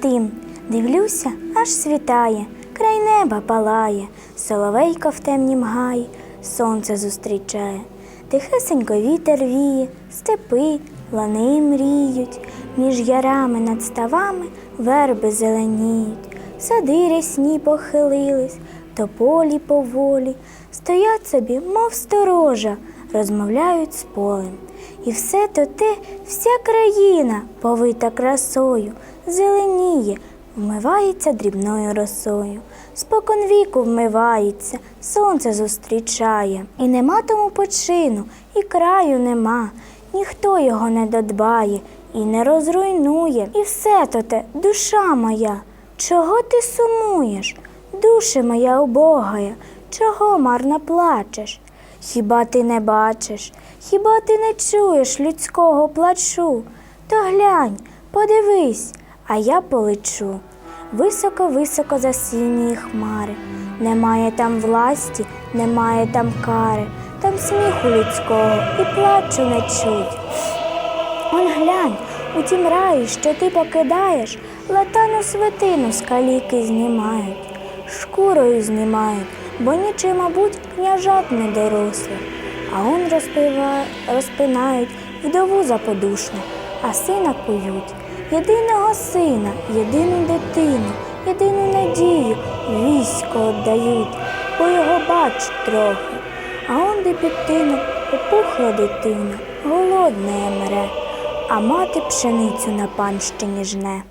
тим, дивлюся, аж світає, край неба палає, соловейко в темнім гаї, сонце зустрічає. Тихесенько вітер віє, степи, лани мріють, між ярами над ставами верби зеленіють, сади рясні похилились, тополі поволі, стоять собі, мов сторожа, розмовляють з полем. І все то те, вся країна, повита красою, зеленіє, вмивається дрібною росою. Спокон віку вмивається, сонце зустрічає, і нема тому почину, і краю нема, ніхто його не додбає і не розруйнує. І все то те, душа моя, чого ти сумуєш? Душе моя убогая, чого марно плачеш? Хіба ти не бачиш, хіба ти не чуєш людського плачу? То глянь, подивись, а я полечу. Високо-високо засінює хмари. Немає там власті, немає там кари, там сміху людського і плачу не чуть. Он глянь, у тім раї, що ти покидаєш, латану свитину з каліки знімають, шкурою знімають, бо нічим, мабуть, княжат не доросли. А он розпинають вдову заподушну, а сина кують. Єдиного сина, єдину дитину, єдину надію військо віддають, бо його бач трохи. А он де під тином опухла дитина, голодна мре, а мати пшеницю на панщині жне.